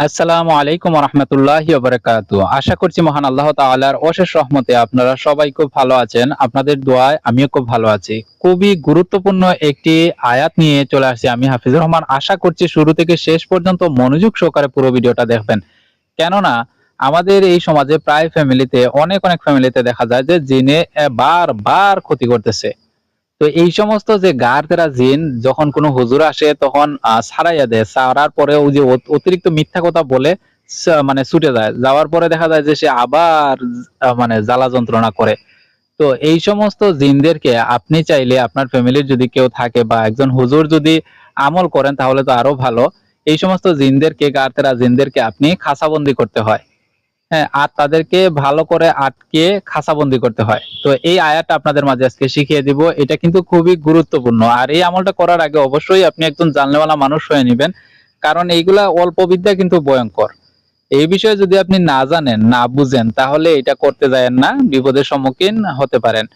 আসসালামু আলাইকুম রহমতুল্লাহ আশা করছি মহান আল্লাহ তাআলার অশেষ রহমতে আপনারা সবাই খুব ভালো আছেন। আপনাদের দোয়ায় আমিও খুব ভালো আছি। খুবই গুরুত্বপূর্ণ একটি আয়াত নিয়ে চলে আসছি আমি, হাফিজুর রহমান। আশা করছি শুরু থেকে শেষ পর্যন্ত মনোযোগ সহকারে পুরো ভিডিওটা দেখবেন। কেননা, আমাদের এই সমাজে প্রায় ফ্যামিলিতে অনেক অনেক ফ্যামিলিতে দেখা যায় যে জিনে বারবার ক্ষতি করতেছে। তো এই সমস্ত যে গার জিন, যখন কোনো হুজুর আসে, তখন ছাড়াইয়া দেয়। ছাড়ার পরে ওই যে অতিরিক্ত মিথ্যা কথা বলে মানে ছুটে যায়। যাওয়ার পরে দেখা যায় যে সে আবার মানে জ্বালা যন্ত্রণা করে। তো এই সমস্ত জিনদেরকে আপনি চাইলে আপনার ফ্যামিলির যদি কেউ থাকে বা একজন হুজুর যদি আমল করেন, তাহলে তো আরও ভালো। এই সমস্ত জিনদেরকে গার তেরা জিনদেরকে আপনি খাসাবন্দি করতে হয়। হ্যাঁ আর তাদেরকে ভালো করে আটকে খাসাবন্দি করতে হয়। তো এই আয়াতটা আপনাদের মাঝে আজকে শিখিয়ে দিব। এটা কিন্তু খুবই গুরুত্বপূর্ণ। আর এই আমলটা করার আগে অবশ্যই আপনি একজন জানলেওয়ালা মানুষ হয়ে নেবেন, কারণ এইগুলা অল্প বিদ্যা কিন্তু ভয়ঙ্কর। এই বিষয়ে যদি আপনি না জানেন, না বুঝেন, তাহলে এটা করতে যায়েন না, বিপদের সম্মুখীন হতে পারেন।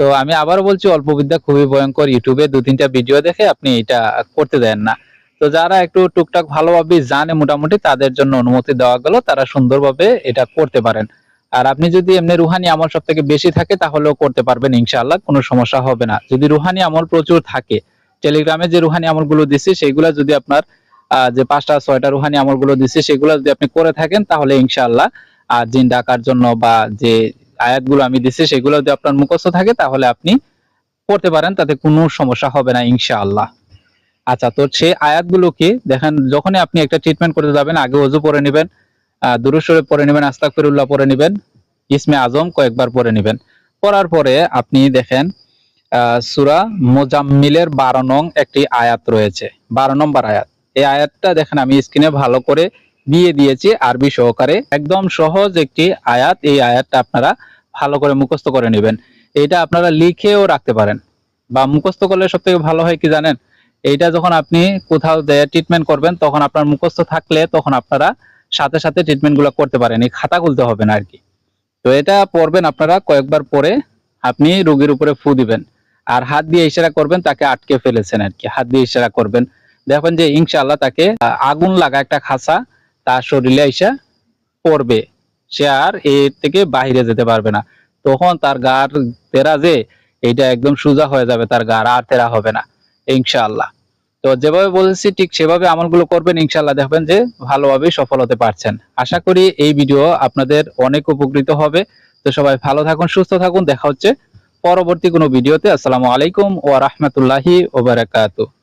তো আমি আবার বলছি, অল্প বিদ্যা খুবই ভয়ঙ্কর। ইউটিউবে দু তিনটা ভিডিও দেখে আপনি এটা করতে যায়েন না। তো যারা একটু টুকটাক ভালোভাবে জানে মোটামুটি, তাদের জন্য অনুমতি দেওয়া গেল, তারা সুন্দরভাবে এটা করতে পারেন। আর আপনি যদি এমনি রুহানি আমল সব থেকে বেশি থাকে, তাহলেও করতে পারবেন ইনশাআল্লাহ, কোনো সমস্যা হবে না। যদি রুহানি আমল প্রচুর থাকে, টেলিগ্রামে যে রুহানি আমলগুলো দিচ্ছি সেগুলো যদি আপনার যে পাঁচটা, ছয়টা রুহানি আমলগুলো দিচ্ছি সেগুলো যদি আপনি করে থাকেন, তাহলে ইনশাআল্লাহ আর জিন ডাকার জন্য বা যে আয়াতগুলো আমি দিচ্ছি সেগুলো যদি আপনার মুখস্থ থাকে, তাহলে আপনি করতে পারেন, তাতে কোনো সমস্যা হবে না ইনশাআল্লাহ। আচ্ছা তো সেই আয়াতগুলোকে দেখেন, যখনই আপনি একটা ট্রিটমেন্ট করতে যাবেন, আগে ওযু পরে নেবেন দুরুসরে পরে নেবেন, আস্তাগফিরুল্লাহ পরে নেবেন, ইসমে আজম কয়েকবার পরে নেবেন। পড়ার পরে আপনি দেখেন সূরা মুজাম্মিলের বারো নং একটি আয়াত রয়েছে, বারো নম্বর আয়াত। এই আয়াতটা দেখেন, আমি স্ক্রিনে ভালো করে দিয়ে দিয়েছি, আরবি সহকারে। একদম সহজ একটি আয়াত, এই আয়াতটা আপনারা ভালো করে মুখস্থ করে নেবেন। এটা আপনারা লিখেও রাখতে পারেন, বা মুখস্থ করলে সব থেকে ভালো হয় কি জানেন? এইটা যখন আপনি কোথাও ট্রিটমেন্ট করবেন, তখন আপনার মুখস্থ থাকলে তখন আপনারা সাথে সাথে ট্রিটমেন্টগুলো করতে পারেন। এই খাতা খুলতে হবে না আর কি তো এটা পড়বেন আপনারা কয়েকবার পরে আপনি রোগীর উপরে ফু দিবেন। আর হাত দিয়ে ইশারা করবেন, তাকে আটকে ফেলেছেন আর কি হাত দিয়ে ইশারা করবেন। দেখবেন যে ইনশাআল্লাহ তাকে আগুন লাগা একটা খাসা তার শরীরে এসে পড়বে। সে আর এর থেকে বাইরে যেতে পারবে না। তখন তার গার তেরা যে এটা একদম সোজা হয়ে যাবে, তার গার আর তেরা হবে না। ইনশাআল্লাহ। তো যেভাবে বলেছি, ঠিক সেভাবে আমলগুলো করবেন, ইনশাআল্লাহ দেখবেন যে ভালোভাবে সফল হতে পারছেন। আশা করি এই ভিডিও আপনাদের অনেক উপকৃত হবে। তো সবাই ভালো থাকুন, সুস্থ থাকুন। দেখা হচ্ছে পরবর্তী কোনো ভিডিওতে। আসসালামু আলাইকুম ওয়া রাহমাতুল্লাহি ওয়া বারাকাতুহু।